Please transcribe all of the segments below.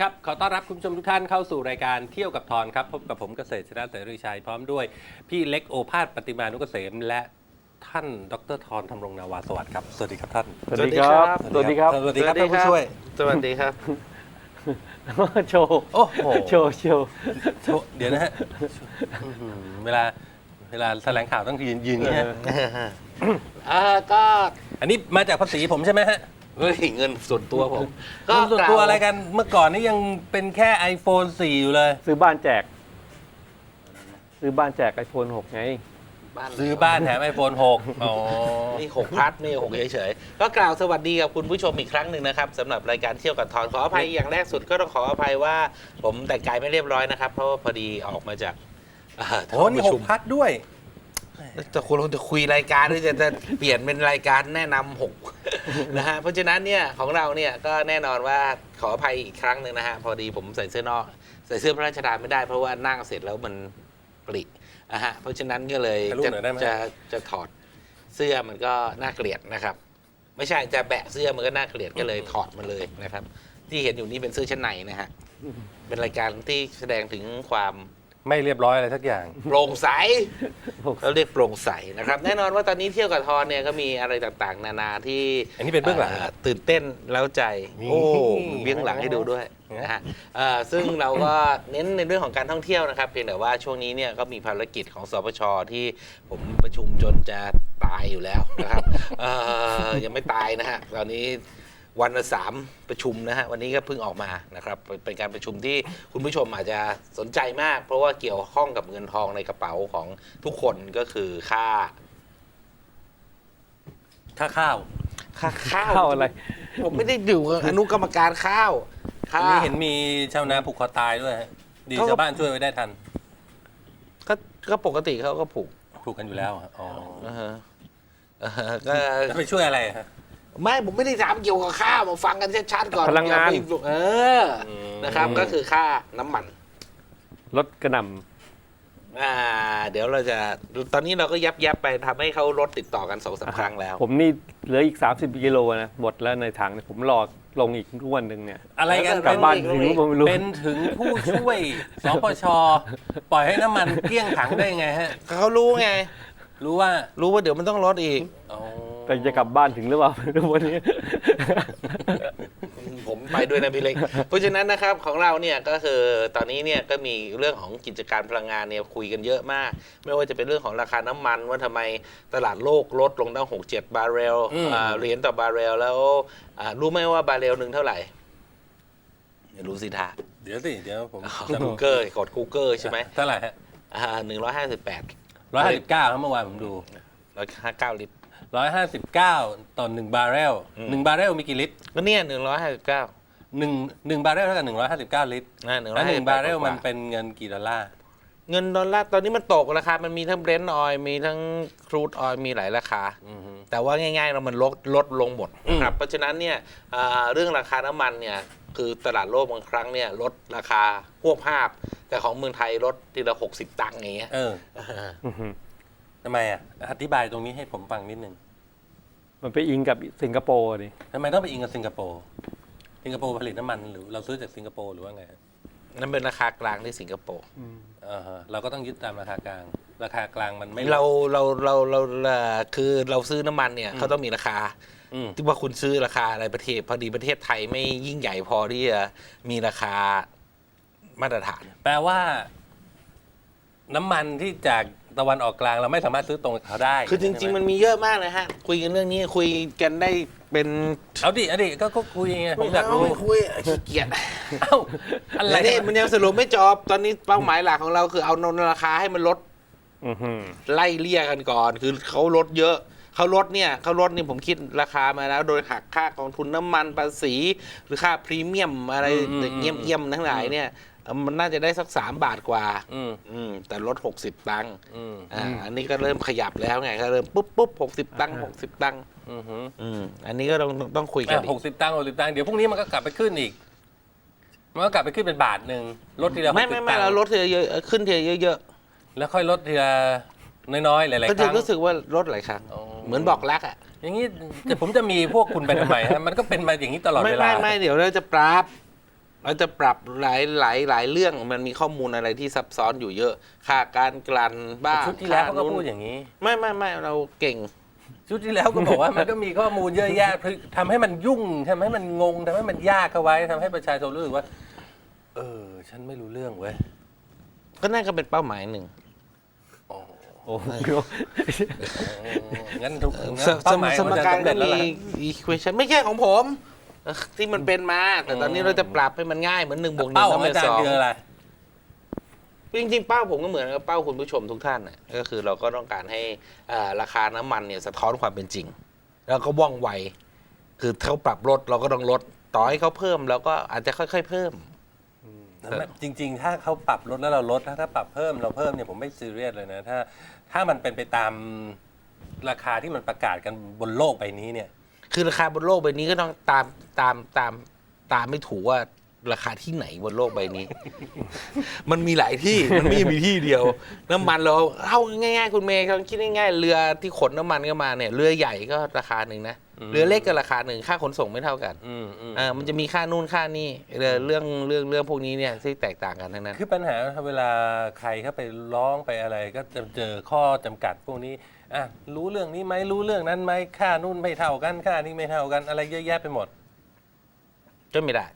สวัสดีครับ ขอต้อนรับคุณผู้ชมทุกท่านเข้าสู่รายการเที่ยวกับทอนครับ พบกับผมเกษตรชนะเสรีชัยพร้อมด้วย พี่เล็กโอภาสปฏิมานุกเกษมและท่านดรทอนธำรงนาวาสวัสดิ์ครับ สวัสดีครับท่าน สวัสดีครับ สวัสดีครับ สวัสดีครับท่านผู้ช่วย สวัสดีครับโชว์โอ้โหโชว์โชว์โชว์เดี๋ยวนะฮะอื้อหือเวลาเวลาแถลงข่าวต้องยืนยืนอย่างนี้ฮะอ่าก็อันนี้มาจากภาษีผมใช่ไหมฮะ เฮ้ยเงินส่วนตัวผมก็ส่วนตัวอะไรกันเมื่อก่อนนี่ยังเป็นแค่ iPhone 4 อยู่เลย ซื้อบ้านแจก ซื้อบ้านแจกไอโฟน6ไง บ้าน ซื้อบ้านแถม iPhone 6อ๋อ นี่หกพัดนี่หกเฉยๆ ก็กล่าวสวัสดีกับคุณผู้ชมอีกครั้งหนึ่งนะครับสำหรับรายการเที่ยวกับทอนขออภัยอย่างแรกสุดก็ต้องขออภัยว่า ผมแต่งกายไม่เรียบร้อยนะครับ เพราะว่าพอดีออกมาจากอ่าโอ้นี่ประหชุกมพัดด้วย จะคุณจะคุยรายการหรือจะจะเปลี่ยนเป็นรายการแนะนำหกนะฮะเพราะฉะนั้นเนี่ยของเราเนี่ยก็แน่นอนว่าขออภัยอีกครั้งหนึ่งนะฮะพอดีผมใส่เสื้อนอก ใส่เสื้อพระราชทานไม่ได้เพราะว่านั่งเสร็จแล้วมันปรินะฮะเพราะฉะนั้นก็เลยถ่ายรูปจะหน่อยได้ไหม จะจะถอดเสื้อมันก็น่าเกลียดนะครับ ไม่ใช่จะแบะเสื้อมันก็น่าเกลียดก็เลยถอดมันเลยนะครับ ที่เห็นอยู่นี่เป็นเสื้อชั้นในนะฮะเป็นรายการที่แสดงถึงความ ไม่เรียบร้อยอะไรสักอย่าง โปร่งใสหกเราเรียกโปร่งใสนะครับ แน่นอนว่าตอนนี้เที่ยวกับทอนเนี่ยก็มีอะไรต่างๆ นานาที่อันนี้เป็นเบื้องหลังตื่นเต้นแล้วใจ นี่ โอ้มีเบื้องหลังให้ดูด้วยนะฮะเอ่อซึ่งเราก็เน้นในเรื่องของการท่องเที่ยวนะครับ เพียงแต่ว่าช่วงนี้เนี่ยก็มีภารกิจของสปชที่ผมประชุมจนจะตายอยู่แล้วนะครับเอ่อยังไม่ตายนะฮะตอนนี้ วันละสามประชุมนะฮะวันนี้ก็เพิ่งออกมานะครับเป็นเป็นการประชุมที่คุณผู้ชมอาจจะสนใจมาก เพราะว่าเกี่ยวข้องกับเงินทองในกระเป๋าของทุกคนก็คือค่าค่าข้าว ค่าข้าวข้าวอะไร ผมไม่ได้อยู่กับอนุกรรมการข้าวอัข้านนี้เห็นมีชาวนาผูกคอตายด้วยฮะดีเขาก็ ชาวบ้านช่วยไว้ได้ทันก็ก็ปกติเขาก็ผูกผูกกันอยู่แล้วฮะอ๋ออ่าฮะอ่าฮะก็ แล้วไปช่วยอะไรฮะ ไม่ผมไม่ได้ถามเกี่ยวกับข้าวมาฟังกันชัดๆก่อนพลังงาน อย่ไปเอออนะครับก็คือค่าน้ำมัน รถกระหน่อ่า เดี๋ยวเราจะตอนนี้เราก็ยับยับๆไปทำให้เขารถติดต่อกันสองสามำครั้งแล้ว ผมนี่เหลืออีก 30กิโลนะหมดแล้วในถังเนี่ยผมรอลงอีกทุกวันหนึ่งเนี่ยอะไรกันกลับบ้านเป็ถึงผมไม่รู้ เป็นถึงผู้ช่วยสปชปล่อยให้น้ำมันเกลี้ยงถังได้ไงฮะ เขารู้ไง รู้ว่ารู้ว่าเดี๋ยวมันต้องลดอีกอ๋อแต่จะกลับบ้านถึงหรือเปล่าไม่รู้วันนี้ ผมไปด้วยนะพี่เล็ก เพราะฉะนั้นนะครับของเราเนี่ยก็คือตอนนี้เนี่ยก็มีเรื่องของกิจการพลังงานเนี่ยคุยกันเยอะมาก ไม่ว่าจะเป็นเรื่องของราคาน้ำมันว่าทำไมตลาดโลกลดลงตั้ง6 7 บาร์เรลอ่าเหรียญต่อบาร์เรลแล้วอ่ารู้ไหมว่าบาร์เรลหนึ่งเท่าไหร่ไม่รู้สิท่าเดี๋ยวสิเดี๋ยวผมกูเกิลกดกูเกิลใช่ไหมเท่าไหร่ฮะ หนึ่งร้อยห้าสิบแปด ร้อยห้าสิบเก้าครับเมื่อวานผมดูร้อยห้าเก้าลิตรร้อยห้าสิบเก้าต่อหนึ่งบาร์เรลอืมหนึ่งบาร์เรลมีกี่ลิตรก็เนี่ยหนึ่งร้อยห้าสิบเก้าหนึ่งหนึ่งบาร์เรลเท่ากับหนึ่งร้อยห้าสิบเก้าลิตรหนึ่งร้แล้อวยหห้านึ่สิงบบาร์เรลมันเป็นเงินกี่ดอลลาร์เงินดอลลาร์ตอนนี้มันตกราคา มันมีทั้งเบรนท์ออยมีทั้งครูดออยมีหลายราคาอือฮึแต่ว่าง่ายๆเรามันลดลดลงหมดอืมนะครับเพราะฉะนั้นเนี่ยอ่าเรื่องราคาน้ำมันเนี่ย คือตลาดโลกบางครั้งเนี่ยลดราคาพวกภาพ แต่ของเมืองไทยลดทีละหกสิบตังค์อย่างเงี้ยเอออ่าอื้อหือทำไมอะอธิบายตรงนี้ให้ผมฟังนิดนึงมันไปอิงกับสิงคโปร์ดิทำไมต้องไปอิงกับสิงคโปร์สิงคโปร์ผลิตน้ำมันหรือเราซื้อจากสิงคโปร์หรือว่าไงฮะนั่นเป็นราคากลางที่สิงคโปร์อ่าฮะเราก็ต้องยึดตามราคากลาง ราคากลางมันไม่เราเราเราเราเราคือเราซื้อน้ำมันเนี่ยเขาต้องมีราคาอืม ที่ว่าคุณซื้อราคาอะไรประเทศ พอดีประเทศไทยไม่ยิ่งใหญ่พอที่จะมีราคามาตรฐาน แปลว่า น้ำมันที่จากตะวันออกกลางเราไม่สามารถซื้อตรงกับเขาได้คือจริง ๆ มันมีเยอะมากนะฮะ คุยกันเรื่องนี้คุยกันได้เป็นเอาดิเอาดิก็ก็คุยไงผมอยากรู้ไม่คุยขี้เกียจเอ้าอะไรแต่นี่มันยังสรุปไม่จบตอนนี้เป้าหมายหลักของเราคือเอานนราคาให้มันลดอือหือไล่เลี่ยกันก่อน คือเขาลดเยอะ เขาลดเนี่ยเขาลดนี่ผมคิดราคามาแล้ว โดยหักค่ากองทุนน้ำมันภาษี หรือค่าพรีเมียมอะไรเยี่ยมเยี่ยมๆทั้งหลายเนี่ยเอ่อมันน่าจะได้สักสามบาทกว่า อืมอืมแต่ลดหกสิบตังค์อืมอ่าอันนี้ก็เริ่มขยับแล้วไงก็เริ่มปุ๊บปุ๊บหกสิบตังค์หกสิบตังค์อืมฮึอืมอันนี้ก็ต้องต้องคุยกันอีหกกสิบตังค์หกสิบตังค์เดี๋ยวพรุ่งนี้มันก็กลับไปขึ้นอีก มันก็กลับไปขึ้นเป็นบาทหนึ่งลดทีละไม่60ไม่ไม่ตังค์เราลดทีละเยอะขึ้นทีละเยอะแล้วค่อยลดทีละ น้อยๆหลายๆๆก็คจะรั้ง รู้สึกว่าลดหลายครั้ง อ๋อ เหมือนบอกรักอะอย่างนี้แต่ผมจะมีพวกคุณไปทำไมฮะมันก็เป็นมาอย่างนี้ตลอดไม่เวลา ไม่ไม่เดี๋ยวเราจะปราบเราจะปรับหลายหลายหลายเรื่องมันมีข้อมูลอะไรที่ซับซ้อนอยู่เยอะค่าการกลั่นบ้างชุดที่แล้วเขาก็ค่พูดอย่างนี้ ไม่ไม่ไม่เราเก่ง ชุดที่แล้วก็บอกว่า มันก็มีข้อมูลเยอะแยะคือทำให้มันยุ่งทำให้มันงงทำให้มันยากเข้าไว้ทำให้ประชาชนรู้สึกว่า เออ ฉันไม่รู้เรื่องเว้ย ก็นั่นก็เป็นเป้าหมายหนึ่งโอ้โอ้โหงั้นทุกสงั้นเป้าหมายสของมอาจารการย์สำก็เร็จแล้วมีล่ะ equation ไม่ใช่ของผมเออที่มันเป็นมา แต่ตอนนี้เราจะปรับให้มันง่ายเหมือนหนึ่งบวกหนึ่เป้างขต้อองงเป็นอาจารสย์องคืออะไรจริงๆเป้าผมก็เหมือนกับเป้าคุณผู้ชมทุกท่านน่ะก็คือเราก็ต้องการให้อ่าราคาน้ำมันเนี่ยสะท้อนความเป็นจริง แล้วก็ว่องไวคือเขาปรับลดเราก็ต้องลดต่อให้เขาเพิ่มเราก็อาจจะค่อย ๆ เพิ่มจริง ๆ ถ้าเขาปรับลดแล้วเราลดถ้าถ้าปรับเพิ่มเราเพิ่มเนี่ยผมไม่ซีเรียสเลยนะถ้า ถ้ามันเป็นไปตามราคาที่มันประกาศกันบนโลกใบนี้เนี่ย คือราคาบนโลกใบนี้ก็ต้องตามตามตามตามไม่ถูกว่าราคาที่ไหนบนโลกใบนี้ มันมีหลายที่ มันไม่มีที่เดียว น้ำมันเราเอาง่ายๆ คุณเมย์ลองคิดง่ายๆ เรือที่ขนน้ำมันก็มาเนี่ย เรือใหญ่ก็ราคาหนึ่งนะ อืมเรือเล็กก็ราคาหนึ่งค่าขนส่งไม่เท่ากันอืมอืมอ่ามันจะมีค่านู่นค่านี่เรื่องเรื่องเรื่องเรื่องพวกนี้เนี่ยที่แตกต่างกันทั้งนั้น คือปัญหาเวลาใครเข้าไปร้องไปอะไร ก็จะเจอข้อจำกัดพวกนี้อะรู้เรื่องนี้ไหมรู้เรื่องนั้นไหมค่านู่นไม่เท่ากันค่านี้ไม่เท่ากันอะไรเยอะแยะไปหมดก็ไม่ได้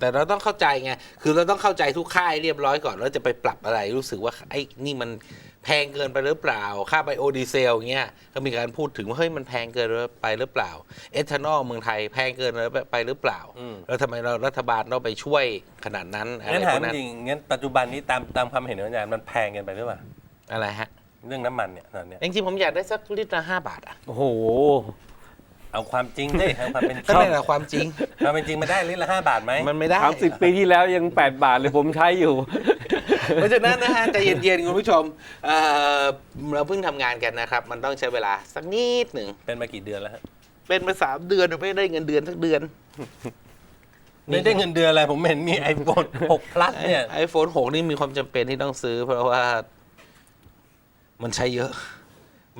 แต่เราต้องเข้าใจไง คือเราต้องเข้าใจทุกค่ายเรียบร้อยก่อนแล้วจะไปปรับอะไร รู้สึกว่าไอ้นี่มันแพงเกินไปหรือเปล่า ค่าไบโอดีเซลเงี้ย ก็มีการพูดถึงว่าเฮ้ยมันแพงเกินไปหรือเปล่า เอทานอลเมืองไทยแพงเกินไปหรือเปล่าอืมแล้วทำไมเรารัฐบาลต้องไปช่วยขนาดนั้นอะไรงั้นพถาวมกนั้นจริงงั้นปัจจุบันนี้ตามตามความเห็นของอาจารย์มันแพงเกินไปหรือเปล่าอะไรฮะเรื่องน้ำมันเนี่ยตอนเนี้ยจริงๆผมอยากได้สักลิตรละห้าบาทอะโอ้โห เอาความจริงดิเอาความเป็นจก็ริงนั่นแหละความจริง ความเป็นจริงมันได้ลิตรละห้าบาทไหมมันไม่ได้สามสิบปีที่แล้วยัง 8 บาทเลยผมใช้อยู่ เพราะฉะนั้นนะฮะใจเย็นๆคุณผู้ชมเอ่อเราเพิ่งทำงานกันนะครับ มันต้องใช้เวลาสักนิดหนึ่ง เป็นมากี่เดือนแล้วฮะเป็นมาสามเดือนไม่ได้เงินเดือนสักเดือนไม่ได้เงินเดือนอะไรผมเห็นมี iPhone 6 plus เนี่ยไอโฟนหกนี่มีความจำเป็นที่ต้องซื้อ เพราะว่ามันใช้เยอะ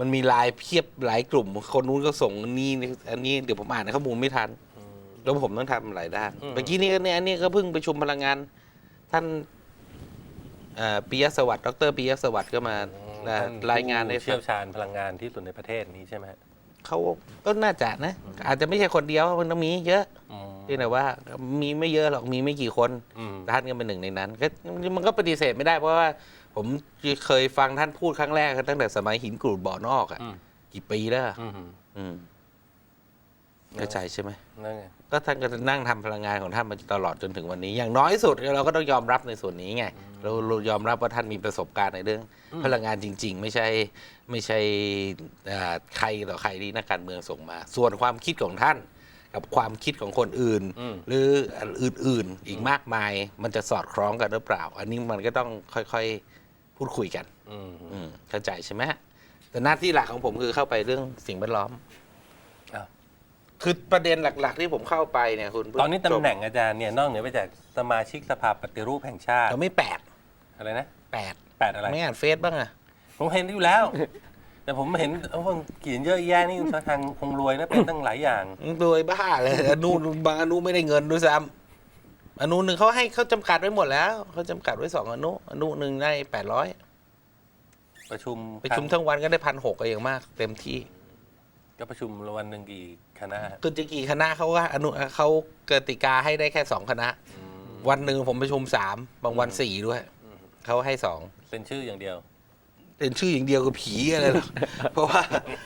มันมีไลายเพียบหลายกลุ่ม คนนู้นก็ส่งนี่อันนี้เดี๋ยวผมอ่านข้อมูลไม่ทัน แล้วผมต้องทำหลายด้านอืม เมื่อกี้นี้ก็เนี่ยอันนี้ก็เพิ่งประชุมพลังงาน ท่านเอ่อปิยะสวัสดิ์ดรปิยะสวัสดิ์ก็มาท่รายงานในผู้เชี่ยวชาญพลังงานที่สุดในประเทศนี้ใช่ไหมฮะเขาก็น่าจะนะ อาจจะไม่ใช่คนเดียวมันต้องมีเยอะอืมเพียงแต่ว่า มีไม่เยอะหรอกมีไม่กี่คน อืม ท่านก็เป็นหนึ่งในนั้นก็มันก็ปฏิเสธไม่ได้เพราะว่า ผมเคยฟังท่านพูดครั้งแรกตั้งแต่สมัยหินกรูดบ่อนอกอะอืมกี่ปีแล้วอะอืมอืมเข้าใจใช่ไหมนั่นไงก็ท่านก็นั่งทำพลังงานของท่านมาตลอดจนถึงวันนี้ อย่างน้อยสุดเราก็ต้องยอมรับในส่วนนี้ไงเราเรายอมรับว่าท่านมีประสบการณ์ในเรื่อง พลังงานจริง ๆ ไม่ใช่ไม่ใช่เอ่อใครต่อใครที่นักการเมืองส่งมา ส่วนความคิดของท่าน กับความคิดของคนอื่น อืม หรืออื่นๆอีกมากมาย มันจะสอดคล้องกันหรือเปล่า อันนี้มันก็ต้องค่อยๆ พูดคุยกันอืมอืมเข้าใจใช่ไหมฮะแต่หน้าที่หลักของผมคือเข้าไปเรื่องสิ่งแวดล้อมอ้าวคือประเด็นหลัก ๆ ที่ผมเข้าไปเนี่ยคุณผู้ตอนนี้ตำชมแหน่งอาจารย์เนี่ยนอกเหนือไปจากสมาชิกสภาปฏิรูปแห่งชาติเราไม่แปดอะไรนะแปดแปดอะไรไม่อ่านเฟซบ้างอะผมเห็นอยู่แล้ว แต่ผมเห็นเอาคนเขียนเยอะแยะนี่ทางคงรวยนะเป็นตั้งหลายอย่างโดยบ้าเลยอนุบางอนุไม่ได้เงินด้วยซ้ำ อนุหนึ่งเขาให้เขาจำกัดไว้หมดแล้วเขาจำกัดไว้สองอนุอนุหนึ่งได้แปดร้อยประชุมประชุมทั้งวันก็ได้พันหกก็ยังมาก เต็มที่ก็ประชุมวันหนึ่งกี่คณะฮะคือจะกี่คณะเขาว่าอนุเขากติกาให้ได้แค่สองคณะอืมวันหนึ่งผมประชุมสามบางวันสี่ด้วยเขาให้สองเป็นชื่ออย่างเดียว เป็นชื่ออย่างเดียวกับผีอะไรหรอก เพราะว่า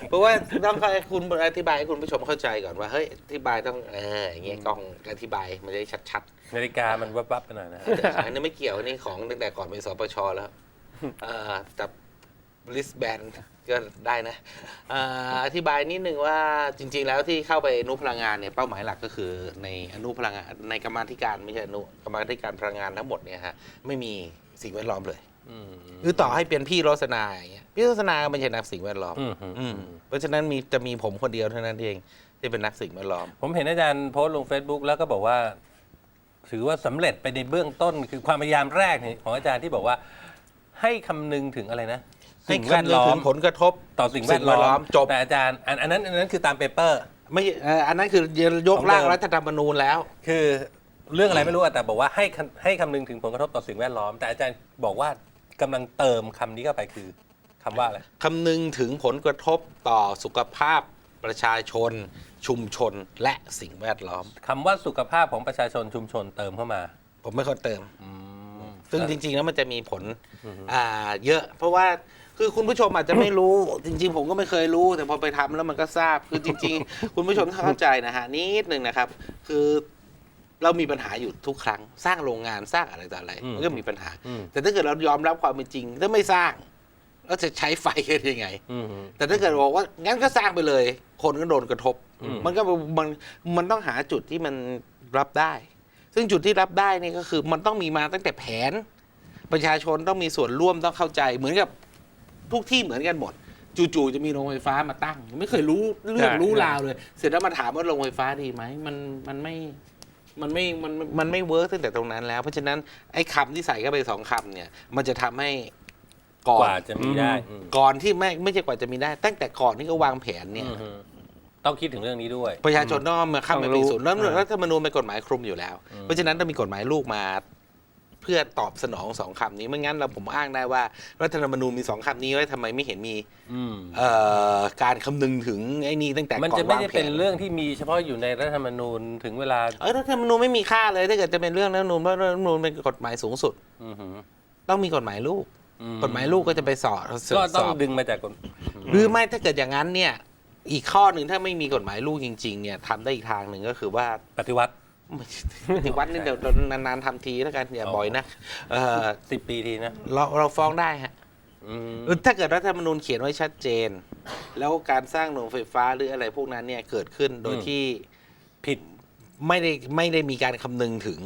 เพราะว่าต้องให้คุณอธิบายให้คุณผู้ชมเข้าใจก่อนว่าเฮ้ยอธิบายต้องเอออย่างเงี้ยกล้องอธิบายมันจะได้ชัดนาฬิกามันวับๆไปหน่อยนะฮะ ๆอันนี้ไม่เกี่ยวอันนี้ของตั้งแต่ก่อนเป็นสปชแล้วเอ่อจับลิสแบนก็ได้นะเอ่ออธิบายนิดนึงว่าจริง ๆ แล้วที่เข้าไปอนุพลังงานเนี่ยเป้าหมายหลักก็คือ ในอนุพลังงานในกรรมาธิการไม่ใช่อนุกรรมาธิการพลังงานทั้งหมดเนี่ยฮะไม่มีสิ่งแวดล้อมเลย อืมหรือต่อให้เป็นพี่โรสนาอย่างเงี้ยพี่โรสนาก็ไม่ใช่นักสิ่งแวดล้อมอืมอืมอืมเพราะฉะนั้นมีจะมีผมคนเดียวเท่านั้นเองที่เป็นนักสิ่งแวดล้อม ผมเห็นอาจารย์โพสต์ลง Facebook แล้วก็บอกว่า ถือว่าสำเร็จไปในเบื้องต้น คือความพยายามแรกเนี่ยของอาจารย์ที่บอกว่า ให้คำนึงถึงอะไรนะให้สิ่งแวดคำนึงล้อถึมงผลกระทบต่อสิ่งแวดล้อมจบแต่อาจารย์อันอันนั้นอันนั้นคือตามเปเปอร์ไม่เอ่ออันนั้นคือยกของเดิมร่างรัฐธรรมนูญแล้ว คือเรื่องอะไรไม่รู้อะแต่บอกว่าให้คำให้คำนึงถึงผลกระทบต่อสิ่งแวดล้อม แต่อาจารย์บอกว่า กำลังเติมคำนี้เข้าไปคือคำว่าอะไร คำนึงถึงผลกระทบต่อสุขภาพประชาชน ชุมชนและสิ่งแวดล้อม คำว่าสุขภาพของประชาชนชุมชนเติมเข้ามา ผมไม่ค่อยเติม อืมซึ่งจริง ๆ แล้วมันจะมีผลอ่าเยอะ เพราะว่าคือคุณผู้ชมอาจจะไม่รู้ จริง ๆ ผมก็ไม่เคยรู้ แต่พอไปทำแล้วมันก็ทราบ คือจริง ๆ คุณผู้ชมต้องเข้าใจนะฮะนิดหนึ่งนะครับ คือ เรามีปัญหาอยู่ทุกครั้ง สร้างโรงงานสร้างอะไรต่ออะไรอืมมันก็มีปัญหาอืมแต่ถ้าเกิดเรายอมรับความเป็นจริงถ้าไม่สร้างแล้วจะใช้ไฟกันยังไงอืมแต่ถ้าเกิดบอกว่างั้นก็สร้างไปเลย คนก็โดนกระทบอืมมันก็มันมันต้องหาจุดที่มันรับได้ ซึ่งจุดที่รับได้นี่ก็คือ มันต้องมีมาตั้งแต่แผน ประชาชนต้องมีส่วนร่วมต้องเข้าใจ เหมือนกับทุกที่เหมือนกันหมดจู่ๆจะมีโรงไฟฟ้ามาตั้ง ไม่เคยรู้เรื่องใช่รู้ราวเลย เสร็จแล้วมาถามว่าโรงไฟฟ้าดีไหมมันมันไม่ มันไม่มันมันไม่เวิร์กตั้งแต่ตรงนั้นแล้ว เพราะฉะนั้นไอ้คำที่ใส่เข้าไปสองคำเนี่ย มันจะทำให้ก่อกนว่าจะมีได้อืมก่อนที่ไม่ไม่ใช่กว่าจะมีได้ ตั้งแต่ก่อนที่เขาวางแผนเนี่ย อืมต้องคิดถึงเรื่องนี้ด้วย ประชาชนต้องมาเข้ามาต้องรู้มีส่วนแล้วอ่ารัฐธรรมนูญเป็นกฎหมายคลุมอยู่แล้วอืมเพราะฉะนั้นต้องมีกฎหมายลูกมา เพื่อตอบสนองสองคำนี้ไม่งั้นเราผมอ้างได้ว่ารัฐธรรมนูญมีสองคำนี้ไว้ทำไมไม่เห็นมีอืมเอ่อการคำนึงถึงไอ้นี่ตั้งแต่มันก่อจะนไม่วางได้แผเป็นนเรื่องที่มีเฉพาะอยู่ในรัฐธรรมนูญถึงเวลาเออรัฐธรรมนูญไม่มีค่าเลยถ้าเกิดจะเป็นเรื่องรัฐธรรมนูญเพราะรัฐธรรมนูญเป็นกฎหมายสูงสุด อือหือต้องมีกฎหมายลูก อืกฎหมายลูกก็จะไปสอบก็ต้องสอบ ดึงมาจากกฎหรือไม่ถ้าเกิดอย่างนั้นเนี่ย อีกข้อหนึ่งถ้าไม่มีกฎหมายลูกจริง ๆ เนี่ยทำได้อีกทางหนึ่งก็คือว่าปฏิวัติ ไม่ใช่ปฏิวัตินี่เดี๋ยวนานๆทำทีแล้วกันอย่าอ๋อบ่อยนะเออสิบปีทีนะเราเราฟ้องได้ฮะอืมเออถ้าเกิดรัฐธรรมนูญเขียนไว้ชัดเจน แล้วการสร้างโรงไฟฟ้าหรืออะไรพวกนั้นเนี่ยเกิดขึ้นโดยที่ผิดไม่ได้ไม่ได้มีการคำนึงถึง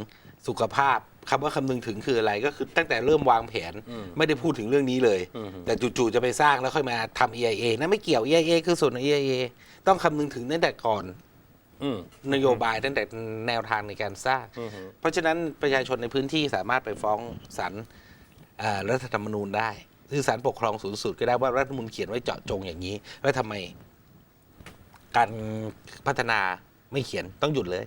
สุขภาพคำว่าคำนึงถึงคืออะไรก็คือตั้งแต่เริ่มวางแผนอืมไม่ได้พูดถึงเรื่องนี้เลยอืมแต่จู่ๆจะไปสร้างแล้วค่อยมาทำ EIA นั่นไม่เกี่ยว EIA คือส่วนของ EIA ต้องคำนึงถึงตั้งแต่ก่อนอืม นโยบายตั้งแต่แนวทางในการสร้างอือหือเพราะฉะนั้นประชาชนในพื้นที่สามารถไปฟ้องศาลเอ่อรัฐธรรมนูญได้ คือศาลปกครองสูงสุดก็ได้ว่ารัฐธรรมนูญเขียนไว้เจาะจงอย่างนี้ แล้วทำไม การพัฒนาไม่เขียนต้องหยุดเลย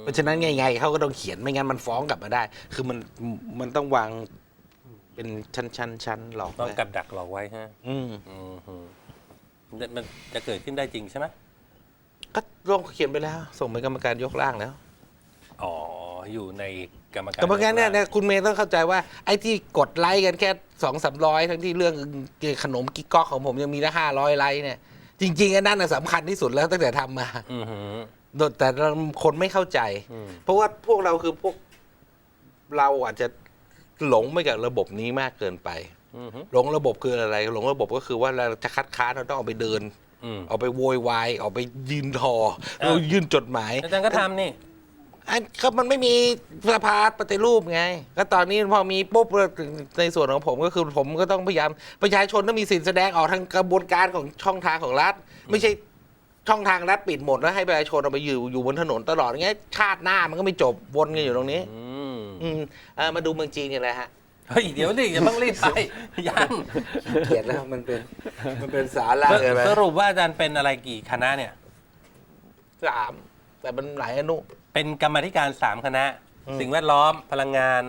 เพราะฉะนั้นไงๆเขาก็ต้องเขียนไม่งั้นมันฟ้องกลับมาได้ คือมันมันต้องวางเป็นชั้นชั้นชั้นหลอกต้องไว้กับดักหลอกไว้ฮะ อืมอือหือมันมันจะเกิดขึ้นได้จริงใช่ไหม ก็ลงเขียนไปแล้ว ส่งไปกรรมการยกร่างแล้ว อ๋อ อยู่ในกรรมการกรรมการเนี่ยเนี่ยคุณเมย์ต้องเข้าใจว่าไอ้ที่กดไลค์กันแค่สองสามร้อยทั้งที่เรื่องขนมกิ๊กก๊อกของผมยังมีละห้าร้อยไลค์เนี่ย จริงๆอันนั้นน่ะสำคัญที่สุดแล้วตั้งแต่ทำมา อือหือโดยแต่คนไม่เข้าใจ อืม เพราะว่าพวกเราคือพวกเราอาจจะหลงไปกับระบบนี้มากเกินไป อือหือ หลงระบบคืออะไรหลงระบบก็คือว่าเราจะคัดค้านเราต้องออกไปเดิน อืมออกไปโวยวายออกไปยืนทอเออเรายื่นจดหมาย อาจารย์ก็ทำนี่ อันก็มันไม่มีสภาปฏิรูปไง ก็ตอนนี้พอมีปุ๊บในส่วนของผมก็คือผมก็ต้องพยายามประชาชนต้องมีสิทธิแสดงออกทางกระบวนการของช่องทางของรัฐ ไม่ใช่ช่องทางรัฐปิดหมดแล้วให้ประชาชนเอาไปอยู่อยู่บนถนนตลอดอย่างเงี้ยชาติหน้ามันก็ไม่จบวนกันอยู่ตรงนี้ อืมอืมเอ่อมาดูเมืองจีนกันเลยฮะ เฮ้ยเดี๋ยวดิอย่าเพิ่งรีบไปยังเขียนแล้วมันเป็นมันเป็นสาระสเลยไหมสรุปว่าอาจารย์เป็นอะไรกี่คณะเนี่ยสามแต่มันหลายอนุ เป็นกรรมาธิการสามคณะอืมสิ่งแวดล้อมพลังงาน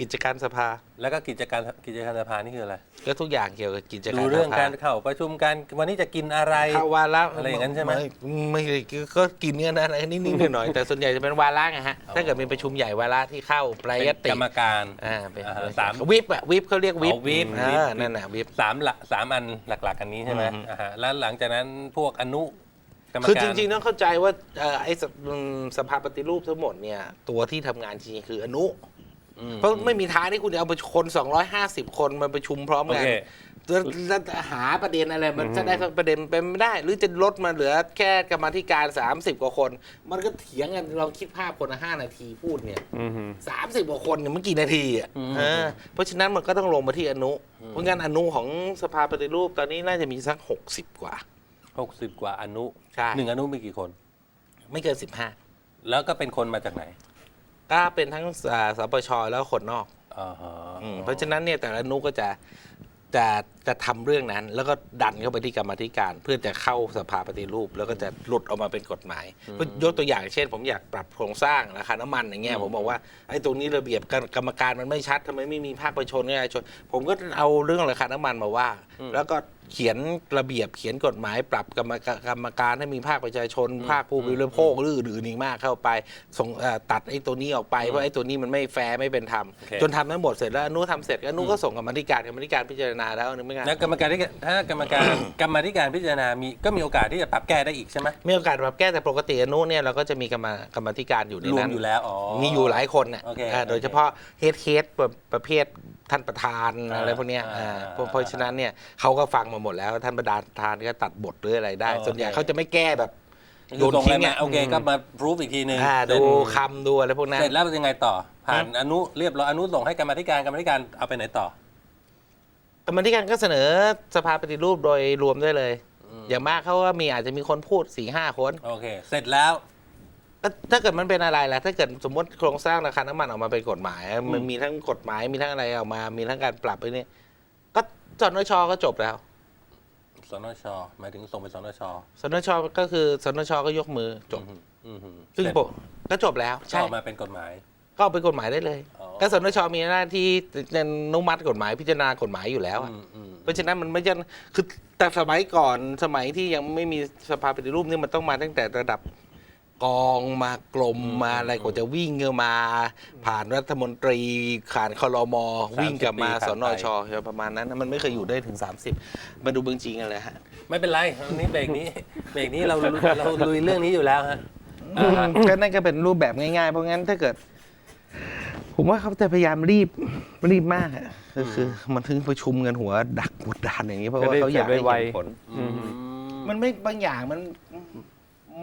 กิจการสภา แล้วก็กิจการกิจการสภานี่คืออะไรก็ทุกอย่างเกี่ยวกับกิจการดูเรื่องสภาการเข้าประชุมกันวันนี้จะกินอะไรเข้าวาระอะไรอย่างนั้นใช่ไหมไม่ได้ก็กินเนี่ยนะอะไรนิดๆหน่อยๆแต่ส่วนใหญ่จะเป็นวาระไงฮะอ๋อถ้าเกิดมีประชุมใหญ่วาระที่เข้าแปลเป็นยติกรรมการอ่าเป็นอ่าฮะสามวิปอะวิปเขาเรียกวิปอ๋อวิปอ่าวิปนั่นน่ะวิปสามหลักสามอันหลัก ๆ อันนี้ใช่ไหมอืมอ่าฮะแล้วหลังจากนั้นพวกอนุกรรมคือการจริงๆต้องเข้าใจว่าเอ่อไอ้สอืมสภาปฏิรูปทั้งหมดเนี่ยตัวที่ทำงานจริงๆคืออนุอื เพราะไม่มีทางที่คุณจะเอาไปคน 250 คนมาประชุมพร้อมโอกันเค แล้วแล้วหาประเด็นอะไรมันจะได้ประเด็นเป็นไม่ได้ หรือจะลดมาเหลือแค่กรรมาธิการ 30 กว่าคน มันก็เถียงกันลองคิดภาพคนละห้านาทีพูดเนี่ย อือหือสามสิบกว่าคนเนี่ยมันกี่นาทีอะอืมเออเพราะฉะนั้นมันก็ต้องลงมาที่อนุ เพราะงั้นอนุของสภาปฏิรูปตอนนี้น่าจะมีสักหกสิบกว่า หกสิบกว่าอนุใช่ หนึ่งอนุมีกี่คน ไม่เกินสิบห้าแล้วก็เป็นคนมาจากไหน ก็เป็นทั้งอ่าสปชแล้วก็คนนอก อ่าฮะ อืมเพราะฉะนั้นเนี่ยแต่ละอนุก็จะจะ จะทำเรื่องนั้น แล้วก็ดันเข้าไปที่กรรมาธิการ เพื่อจะเข้าสภาปฏิรูป แล้วก็จะหลุดออกมาเป็นกฎหมายเพื่อยกตัวอย่างเช่น ผมอยากปรับโครงสร้างราคาน้ำมันอย่างเงี้ยผมบอกว่าไอ้ตรงนี้ระเบียบกรรมการมันไม่ชัดทำไมไม่มีภาคประชาชนประชาชนผมก็เอาเรื่องราคาน้ำมันมาว่า แล้วก็เขียนระเบียบเขียนกฎหมาย ปรับกรรมการกรรมการให้มีภาคประชาชน ภาคผู้บริโภคหรืออื่นๆอีกมากเข้าไปส่งเอ่อตัดไอ้ตัวนี้ออกไปเพราะไอ้ตัวนี้มันไม่แฟร์ไม่เป็นธรรมโอเคจนทำทั้งหมดเสร็จแล้วอนุทำเสร็จก็อนุก็ส่งกรรมาธิการกรรมาธิการพิจารณาแล้วนึกไม่ง่ายแล้วกรรมการที่ถ้ากรรมการ กรรมาธิการพิจารณามีก็มีโอกาสที่จะปรับแก้ได้อีกใช่ไหมมีโอกาสปรับแก้แต่ปกติอนุเนี่ยเราก็จะมีกรรมกรรมาธิการอยู่ในรวมนั้น อยู่แล้วอ๋อ มีอยู่หลายคนน่ะโอเคอ่าโดยเฉพาะเฮดเฮดประเภทท่านประธานอ่าอะไรพวกเนี้ยอ่าอ่าเพราะเพราะฉะนั้นเนี่ยเขาก็ฟังมาหมดแล้วท่านประธานก็ตัดบทหรืออะไรได้ โอเค ส่วนใหญ่เขาจะไม่แก้แบบโยนทิ้งอะโอเคก็มาพรูฟอีกทีหนึ่งอ่าเสร็ดูจคำดูอะไรพวกนั้น เสร็จแล้วเป็นยังไงต่อ ผ่านอนุเรียบร้อยอนุส่งให้กรรมาธิการกรรมาธิการเอาไปไหนต่อ กรรมาธิการก็เสนอสภาปฏิรูปโดยรวมได้เลย อย่างมากเขาก็มีอาจจะมีคนพูดสี่ห้าคนโอเค เสร็จแล้ว ก็ถ้าเกิดมันเป็นอะไรล่ะถ้าเกิดสมมติโครงสร้างราคาน้ำมันออกมาเป็นกฎหมาย มันมีทั้งกฎหมายมีทั้งอะไรออกมา มีทั้งการปรับไปนี่ก็สนชก็จบแล้วสนชหมายถึงส่งไปสนชสนชก็คือสนชก็ยกมือจบอืมอืมอืมซึ่งเสร็จผมก็จบแล้วก็ใช่ออกมาเป็นกฎหมาย ก็เอาเป็นกฎหมายได้เลยอ๋อ ก็สนชมีหน้าที่อนุมัติกฎหมายพิจารณากฎหมายอยู่แล้วอะอืมอืมเพราะฉะนั้นมันไม่ใช่คือแต่สมัยก่อนสมัยที่ยังไม่มีสภาปฏิรูปนี่มันต้องมาตั้งแต่ระดับกองมากลมมาอะไรกว่าจะวิ่งเงมา ผ่านรัฐมนตรีผ่านคลมวิ่งกลับมาสนชประมาณนั้นนะมันไม่เคยอยู่ได้ถึง 30 มาดูเบืองจริงกันเลยฮะ ไม่เป็นไรวันนี้เบรกนี้เบรกนี้เราเราลุยเรื่องนี้อยู่แล้วฮะ ก็นั่นก็เป็นรูปแบบง่ายๆ เพราะงั้นถ้าเกิด ผมว่าเขาจะพยายามรีบรีบมากอะก็คือมันถึงประชุมกันหัวดักกดดันอย่างนี้เพราะว่าเขาอยากให้เห็นผล อืม มันไม่บางอย่างมัน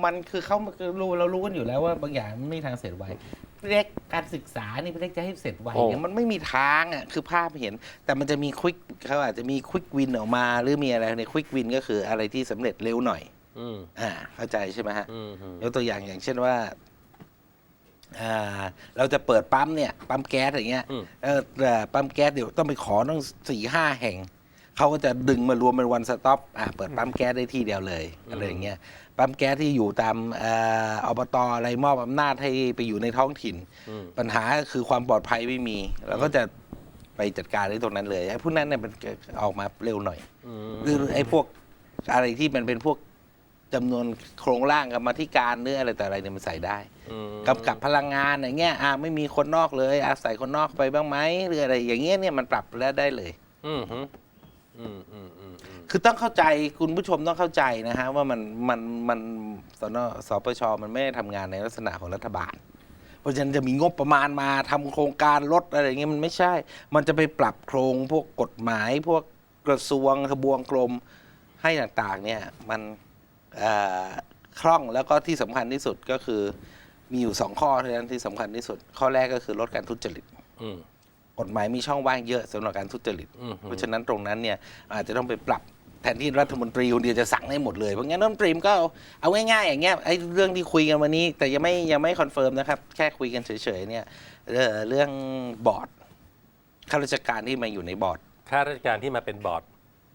มันคือเขาคือรู้เรารู้กันอยู่แล้วว่าบางอย่างมันไม่มีทางเสร็จไวเรียกการศึกษานี่เรียกจะให้เสร็จไวโอ้เนี่ยมันไม่มีทางอะคือภาพเห็น แต่มันจะมีควิกเขาอาจจะมีควิกวินออกมา หรือมีอะไรในควิกวินก็คืออะไรที่สำเร็จเร็วหน่อย อืมอ่าเข้าใจใช่ไหมฮะอืมอืมยกตัวอย่างอย่างเช่นว่า อ่าเราจะเปิดปั๊มเนี่ยปั๊มแก๊สอย่างเงี้ยอืม เออเอ่อปั๊มแก๊สเดี๋ยวต้องไปขอต้องสี่ห้าแห่ง เขาก็จะดึงมารวมเป็นวันสต็อปอ่าเปิดปั๊มแก๊สได้ที่เดียวเลยอะไรอย่างเงี้ยปั๊มแก๊สที่อยู่ตามเอ่ออบตอะไรมอบอำนาจให้ไปอยู่ในท้องถิ่นอืมปัญหาคือความปลอดภัยไม่มีเราก็จะไปจัดการที่ตรงนั้นเลยไอ้พวกนั้นเนี่ยมันออกมาเร็วหน่อยอืมหรือไอ้พวกอะไรที่มันเป็นพวก จำนวนโครงร่างกรรมาธิการหรืออะไรแต่อะไรเนี่ยมันใส่ได้อืมกำกับพลังงานอย่างเงี้ยอ่าไม่มีคนนอกเลยอาศัยคนนอกไปบ้างไหมหรืออะไร อย่างเงี้ยเนี่ยมันปรับแล้วได้เลย อืมอืมอืมอืมอืมอืมคือต้องเข้าใจคุณผู้ชมต้องเข้าใจนะฮะว่ามันมันมันสนสปชมันไม่ได้ทำงานในลักษณะของรัฐบาล เพราะฉะนั้นจะมีงบประมาณมาทำโครงการลดอะไรอย่างเงี้ยมันไม่ใช่ มันจะไปปรับโครงพวกกฎหมาย พวกกระทรวงทบวงกรมให้ต่างๆ เนี่ย มันเอ่อ คล่องแล้วก็ที่สำคัญที่สุดก็คือมีอยู่สองข้อเท่านั้นที่สำคัญที่สุด ข้อแรกก็คือลดการทุจริตอืมกฎหมายมีช่องว่างเยอะสำหรับการทุจริตอืมเพราะฉะนั้นตรงนั้นเนี่ยอาจจะต้องไปปรับแทนที่รัฐมนตรีคนเดียวจะสั่งได้หมดเลย เพราะงั้นรัฐมนตรีก็เอาเอาง่ายๆอย่างเงี้ยไอ้เรื่องที่คุยกันวันนี้ แต่ยังไม่ยังไม่คอนเฟิร์มนะครับ แค่คุยกันเฉยๆเนี่ยเอ่อเรื่องบอร์ดข้าราชการที่มาอยู่ในบอร์ดข้าราชการที่มาเป็นบอร์ด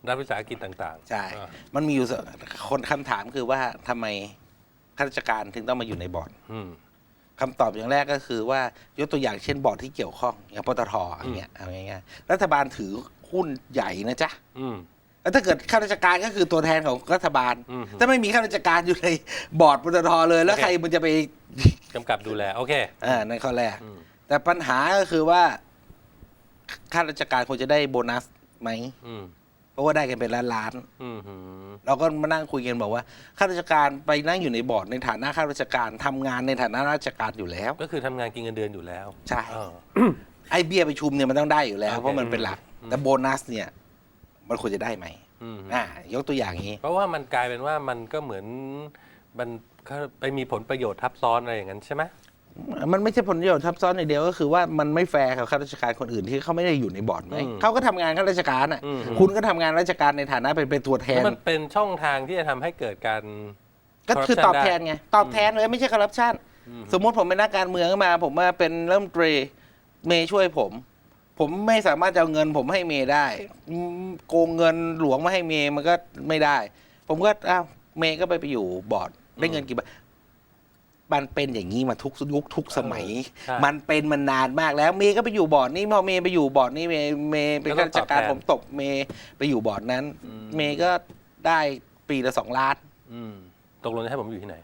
รัฐวิสาหกิจต่างๆใช่ อ่ามันมีอยู่สคนคำถามคือว่าทำไมข้าราชการถึงต้องมาอยู่ในบอร์ดอืม คำตอบอย่างแรกก็คือว่ายกตัวอย่างเช่นบอร์ดที่เกี่ยวข้องอย่างปตทอย่างเงี้ยเอาง่ายๆรัฐบาลถือหุ้นใหญ่นะจ๊ะ อืม แล้วถ้าเกิดข้าราชการก็คือตัวแทนของรัฐบาล อืม ถ้าไม่มีข้าราชการอยู่ในบอร์ดปตทเลย แล้วโอเคใครมันจะไปกำกับดูแล โอเค อ่าในข้อแรก อืม แต่ปัญหาก็คือว่าข้าราชการควรจะได้โบนัสไหม อืม เพราะว่าได้กันเป็นล้านล้านอืมอืมๆเราก็มานั่งคุยกันบอกว่าข้าราชการไปนั่งอยู่ในบอร์ดในฐานะข้าราชการทำงานในฐานะราชการอยู่แล้ว ก็คือทำงานกินเงินเดือนอยู่แล้ว ใช่เออไอ้เบี้ยประชุมเนี่ยมันต้องได้อยู่แล้วโอเคเพราะมันเป็นหลักอืมแต่โบนัสเนี่ย มันควรจะได้ไหมอืมอ่ายกตัวอย่างนี้ เพราะว่ามันกลายเป็นว่ามันก็เหมือนมันเขาไปมีผลประโยชน์ทับซ้อนอะไรอย่างนั้นใช่ไหม มันไม่ใช่ผลประโยชน์ทับซ้อนอย่างเดียวก็คือว่ามันไม่แฟร์กับข้าราชการคนอื่นที่เขาไม่ได้อยู่ในบอร์ดไหมอืมเขาก็ทำงานข้าราชการอะ อืม คุณก็ทำงานราชการในฐานะเป็นเป็นตัวแทแล้วนมันเป็นช่องทางที่จะทำให้เกิดการ ก็คือ corruption ตอบแทนได้ไงตอบแทนเลยไม่ใช่คอร์รัปชันอืม สมมติผมเป็นนักการเมืองขึ้นมา ผมมาเป็นเริ่มตรีเมย์ช่วยผม ผมไม่สามารถจะเอาเงินผมให้เมย์ได้อืมโกงเงินหลวงมาให้เมย์มันก็ไม่ได้ ผมก็อ้าวเมย์ก็ไปไปอยู่บอร์ดได้เงินกี่บาท มันเป็นอย่างนี้มาทุกยุคทุกสมัย ใช่มันเป็นมันนานมากแล้วเมย์ก็ไปอยู่บอร์ดนี้พอเมย์ไปอยู่บอร์ดนี้เมย์เมย์เป็นก็ข้าต้องราชการตอบแทนผมตกเมย์ไปอยู่บอร์ดนั้น อืม เมย์ก็ได้ปีละสองล้านอืมตกลงจะให้ผมอยู่ที่ไหน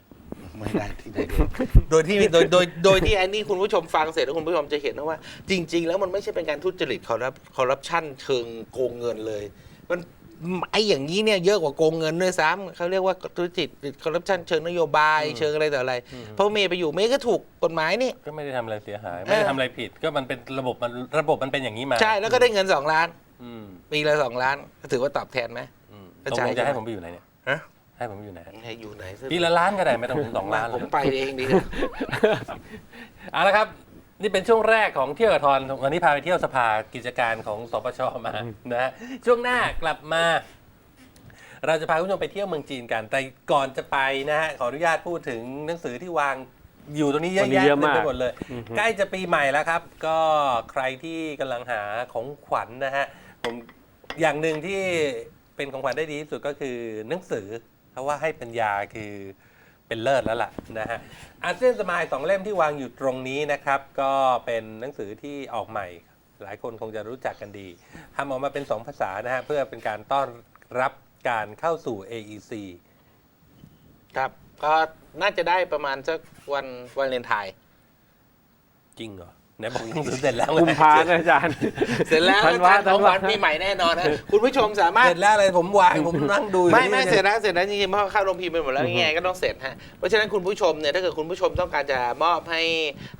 ไม่ได้ที่ไหนเลยโดยที่โดยโดยโดยที่ไอ้นี่คุณผู้ชมฟังเสร็จแล้วคุณผู้ชมจะเห็นนะว่า จริง ๆ แล้วมันไม่ใช่เป็นการทุจริตคอร์รัปคอร์รัปชันเชิงโกงเงินเลย มัน ไอ้อย่างนี้เนี่ยเยอะกว่าโกงเงินด้วยซ้ำเขาเรียกว่าทุจริตคอร์รัปชันเชิงนโยบายอืมเชิงอะไรต่ออะไรอืมเพราะเมย์ไปอยู่เมย์ก็ถูกกฎหมายนี่ ก็ไม่ได้ทำอะไรเสียหาย ไม่ได้ทำอะไรผิด ก็มันเป็นระบบมันระบบมันเป็นอย่างนี้มาใช่แล้วก็ได้เงินสองล้าน อืมปีละสองล้านก็ถือว่าตอบแทนไหม อืมก็ตกใช่ลงจะให้ใช่ไหมผมไปอยู่ไหนเนี่ย ฮะให้ผมอยู่ไหนให้อยู่ไหนซะปีละล้านก็ได้ไม่ต้องถึงสองล้านผมเลยไปเองดีกว่า เอาละครับ นี่เป็นช่วงแรกของเที่ยวกับทอนวันนี้พาไปเที่ยวสภากิจการของสปชมานะฮะช่วงหน้ากลับมา เราจะพาคุณผู้ชมไปเที่ยวเมืองจีนกัน แต่ก่อนจะไปนะฮะขออนุญาตพูดถึงหนังสือที่วางอยู่ตรงนี้เยอะวันนี้แยะเยอะเต็มมากไปหมดเลยอือฮึใกล้จะปีใหม่แล้วครับ ก็ใครที่กำลังหาของขวัญนะฮะผมอย่างหนึ่งที่เป็นของขวัญได้ดีที่สุดก็คือหนังสือเพราะว่าให้ปัญญาคือ เป็นเลิศแล้วล่ะนะฮะอาเซียนสมายสองเล่มที่วางอยู่ตรงนี้นะครับ ก็เป็นหนังสือที่ออกใหม่ หลายคนคงจะรู้จักกันดีทำออกมาเป็นสองภาษานะฮะเพื่อเป็นการต้อนรับการเข้าสู่ AEC ครับ ก็น่าจะได้ประมาณสักวันวันเลนไทน์จริงเหรอ ไหนบอกหนังสือเสร็จแล้วไงกุมภานะอาจารย์ เสร็จแล้วธันวาทานของขวัญธันวา ปีใหม่แน่นอนนะคุณผู้ชมสามารถ เสร็จแล้วอะไรผมวางผมนั่งดูอยู่ไม่นี่ไม่เสร็จแล้วเสร็จแล้วจริงๆเพราะเข้าโรงพิมพ์ไปหมดแล้วยังไงก็ต้องเสร็จฮะเพราะฉะนั้นคุณผู้ชมเนี่ยถ้าเกิดคุณผู้ชมต้องการจะมอบให้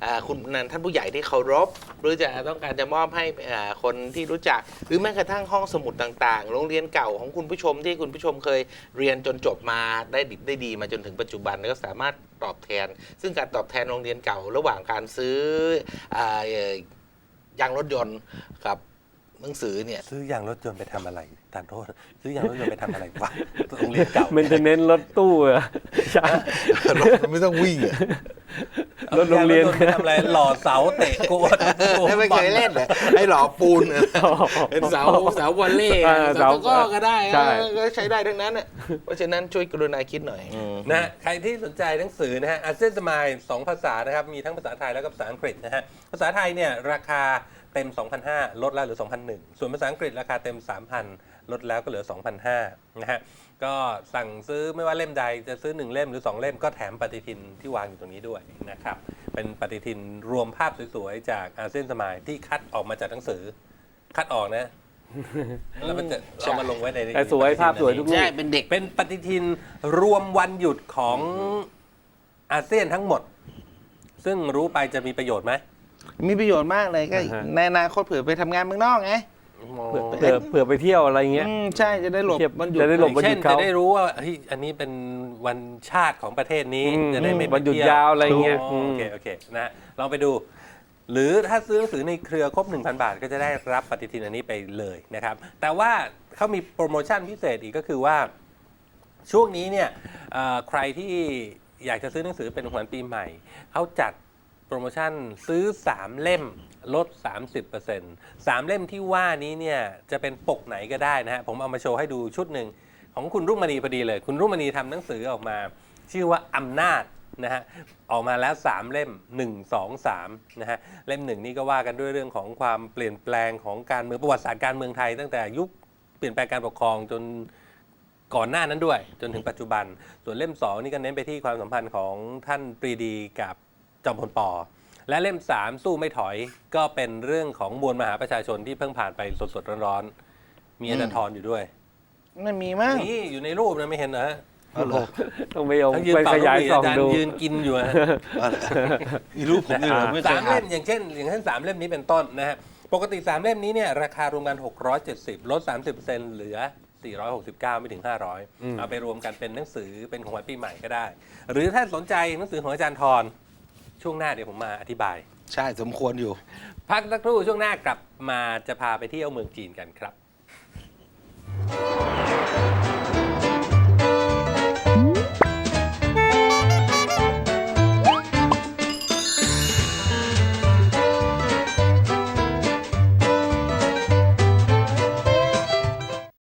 อ่าคุณท่านผู้ใหญ่ที่เคารพ หรือจะต้องการจะมอบให้อ่าคนที่รู้จัก หรือแม้กระทั่งห้องสมุดต่างๆ โรงเรียนเก่าของคุณผู้ชมที่คุณผู้ชมเคยเรียนจนจบมาได้ดิบได้ดีมาจนถึงปัจจุบันก็สามารถตอบแทน ซึ่งการตอบแทนโรงเรียนเก่าระหว่างการซื้ออ่าเอ่อยางรถยนต์กับหนังสือเนี่ย ซื้อยางรถยนต์ไปทำอะไรทานโทษ ซื้อยางรถยนต์ไปทำอะไรวะโรงเรียนเก่ามันจะเน้นรถตู้เหรออาจารย์ไม่ต้องวิ่ง รถโรงเรียนอาางถต์ไปทำอะไรหล่อเสาเตะโกนโกนไม่เคยเล่นเหรอไอ้หล่อปูนอะเป็นเสาเสาวอลเล่อ่าเสาเสาตะกร้อก็ได้ใช่เออก็ใช้ได้ทั้งนั้นน่ะเพราะฉะนั้นช่วยกรุณาคิดหน่อยนะฮะใครที่สนใจหนังสือนะฮะอาเซียนสมายสองภาษานะครับมีทั้งภาษาไทยแล้วก็ภาษาอังกฤษนะฮะภาษาไทยเนี่ยราคาเต็ม 2,500 ลดแล้วเหลือ 2,001 ส่วนภาษาอังกฤษราคาเต็ม 3,000 ลดแล้วก็เหลือ 2,500 นะฮะ ก็สั่งซื้อไม่ว่าเล่มใดจะซื้อ 1 เล่มหรือ 2 เล่มก็แถมปฏิทินที่วางอยู่ตรงนี้ด้วยนะครับ เป็นปฏิทินรวมภาพสวยๆ จากอาเซียนสมายที่คัดออกมาจากหนังสือ คัดออกนะ แล้วมันจะเอามาลงไว้ในแต่สวยภาพสวยทุกรูใช่ปเป็นเด็กเป็นปฏิทินรวมวันหยุดของอาเซียนทั้งหมด ซึ่งรู้ไปจะมีประโยชน์ไหมมีประโยชน์มากเลยก็อ่าฮะในอนาคตเผื่อไปทำงานเมืองนอกไง เผื่อเผื่อเผื่อไปเที่ยวอะไรเงี้ย อืมใช่จะได้หลบเทียบมันหยุดจะได้หลบ วันเช่นเขา จะได้รู้ว่าเฮ้ยอันนี้เป็นวันชาติของประเทศนี้อืมจะได้ไม่ไปวันหยุดเที่ยาวอะไรเงี้ยโออืมเคโอเคนะลองไปดู หรือถ้าซื้อหนังสือในเครือครบ 1,000 บาท ก็จะได้รับปฏิทินอันนี้ไปเลยนะครับ แต่ว่าเขามีโปรโมชั่นพิเศษอีกก็คือว่า ช่วงนี้เนี่ยเอ่อใครที่อยากจะซื้อหนังสือเป็นของขวัญปีใหม่ เขาจัดโปรโมชั่นซื้อ 3 เล่ม ลด 30% 3 เล่มที่ว่านี้เนี่ยจะเป็นปกไหนก็ได้นะฮะ ผมเอามาโชว์ให้ดูชุดหนึ่งของคุณรุ่งมณีพอดีเลย คุณรุ่งมณีทำหนังสือออกมา ชื่อว่าอำนาจนะฮะออกมาแล้ว 3 เล่ม 1 2 3นะฮะเล่มหนึ่งนี่ก็ว่ากันด้วยเรื่องของความเปลี่ยนแปลงของการเมืองประวัติศาสตร์การเมืองไทย ตั้งแต่ยุคเปลี่ยนแปลงการปกครองจนก่อนหน้านั้นด้วย จนถึงปัจจุบัน ส่วนเล่ม 2 นี่ก็เน้นไปที่ความสัมพันธ์ของท่านปรีดีกับจอมพลปอ และเล่ม 3 สู้ไม่ถอยก็เป็นเรื่องของมวลมหาประชาชนที่เพิ่งผ่านไปสดๆร้อนๆมีอาจารย์ทรอยู่ด้วยมันมีมั้งนี่อยู่ในรูปนะไม่เห็นเหรอฮะเอาเหรอต้องไปเอาทั้งยืนไปเป่าขลูกยายหวีดส่ออางจารดูย์ยืนกินอยู่ฮะเอาเหรอมีรูปผมด้วยเหรอไม่เคสายมอ่าเล่นมอย่างเช่น อย่างเช่นสามเล่มนี้เป็นต้นนะฮะปกติ 3 เล่มนี้เนี่ยราคารวมกัน 670 ลด 30%เหลือ 469 ไม่ถึงอืม500 เอาไปรวมกันเป็นหนังสือเป็นของขวัญปีใหม่ก็ได้ หรือถ้าสนใจหนังสือของอาจารย์ทร ช่วงหน้าเดี๋ยวผมมาอธิบาย ใช่สมควรอยู่ พักสักครู่ช่วงหน้ากลับมาจะพาไปเที่ยวเมืองจีนกันครับ